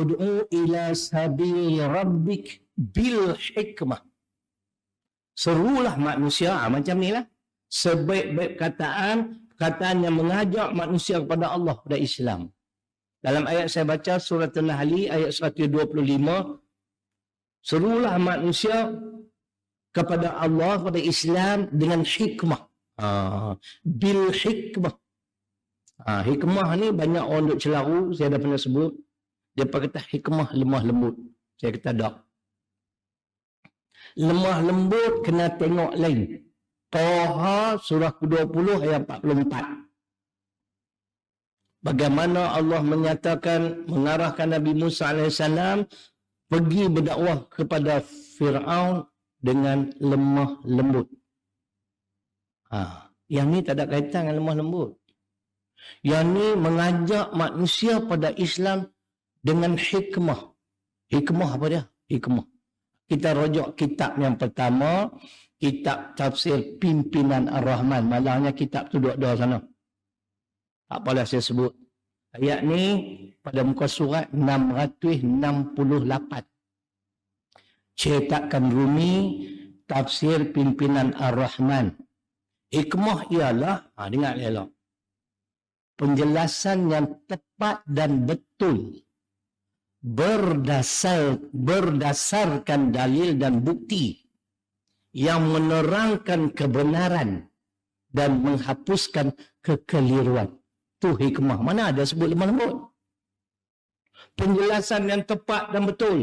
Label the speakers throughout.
Speaker 1: Ud'u ila sabil rabbik bil hikmah. Serulah manusia ha, macam ni lah. Sebaik-baik kataan, kataan yang mengajak manusia kepada Allah, kepada Islam. Dalam ayat saya baca surat An-Nahl ayat 125 serulah manusia kepada Allah kepada Islam dengan hikmah. Ha, bil hikmah. Ha, hikmah ni banyak orang duk celaru, saya dah pernah sebut. Dia kata hikmah lemah lembut. Saya kata tak. Lemah lembut kena tengok lain. Toha surah ke-20 ayat 44 bagaimana Allah menyatakan mengarahkan Nabi Musa AS pergi berdakwah kepada Fir'aun dengan lemah lembut. Ha, yang ni tak ada kaitan dengan lemah lembut. Yang ni mengajak manusia pada Islam dengan hikmah. Hikmah apa dia? Hikmah. Kita rujuk kitab yang pertama, kitab tafsir pimpinan Ar-Rahman. Malangnya kitab tu dua-dua sana. Tak apalah saya sebut. Ayat ni pada muka surat 668. Cetakan Rumi, tafsir pimpinan Ar-Rahman. Hikmah ialah, ha, dengar elok. Penjelasan yang tepat dan betul berdasar berdasarkan dalil dan bukti yang menerangkan kebenaran dan menghapuskan kekeliruan. Tu hikmah. Mana ada sebut lemah lembut? Penjelasan yang tepat dan betul.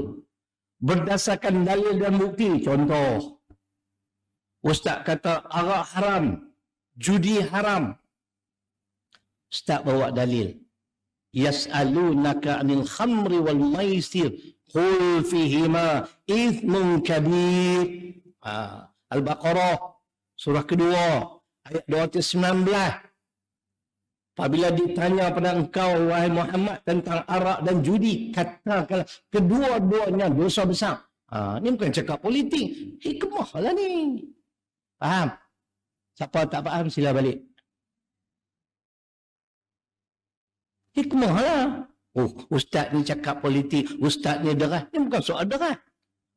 Speaker 1: Berdasarkan dalil dan bukti. Contoh. Ustaz kata arak haram. Judi haram. Ustaz bawa dalil. Yas'alunaka anil khamri wal maisir. Qul fihima ithmun kabir. Ha. Al-Baqarah. Surah kedua. Ayat 219. Apabila ditanya pada engkau, wahai Muhammad, tentang arak dan judi, katakanlah kedua-duanya dosa besar. Ha, ini bukan cakap politik. Hikmah lah ni. Faham? Siapa tak faham, sila balik. Hikmah lah. Oh, ustaz ni cakap politik, ustaz ni derah. Ini bukan soal derah.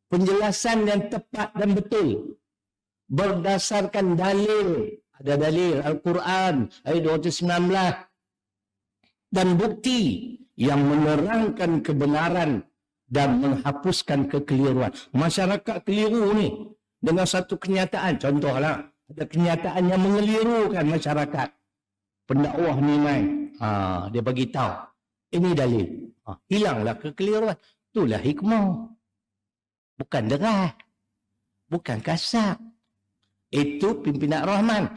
Speaker 1: Penjelasan yang tepat dan betul. Berdasarkan dalil ada dalil Al-Quran ayat 219 dan bukti yang menerangkan kebenaran dan menghapuskan kekeliruan. Masyarakat keliru ni dengan satu kenyataan. Contohlah, ada kenyataan yang mengelirukan masyarakat. Pendakwah ni main. Ha, dia bagi tahu. Ini dalil. Ha, hilanglah kekeliruan. Itulah hikmah. Bukan derah. Bukan kasar. Itu pimpinan Rahman.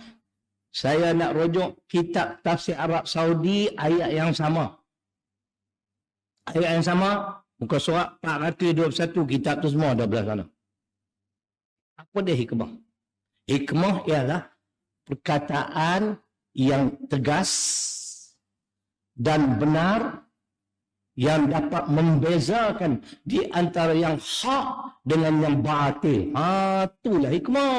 Speaker 1: Saya nak rujuk kitab tafsir Arab Saudi ayat yang sama. Ayat yang sama, muka surat 421 kitab tu semua ada belah sana. Apa dia hikmah? Hikmah ialah perkataan yang tegas dan benar yang dapat membezakan di antara yang hak dengan yang batil. Ha, itulah hikmah.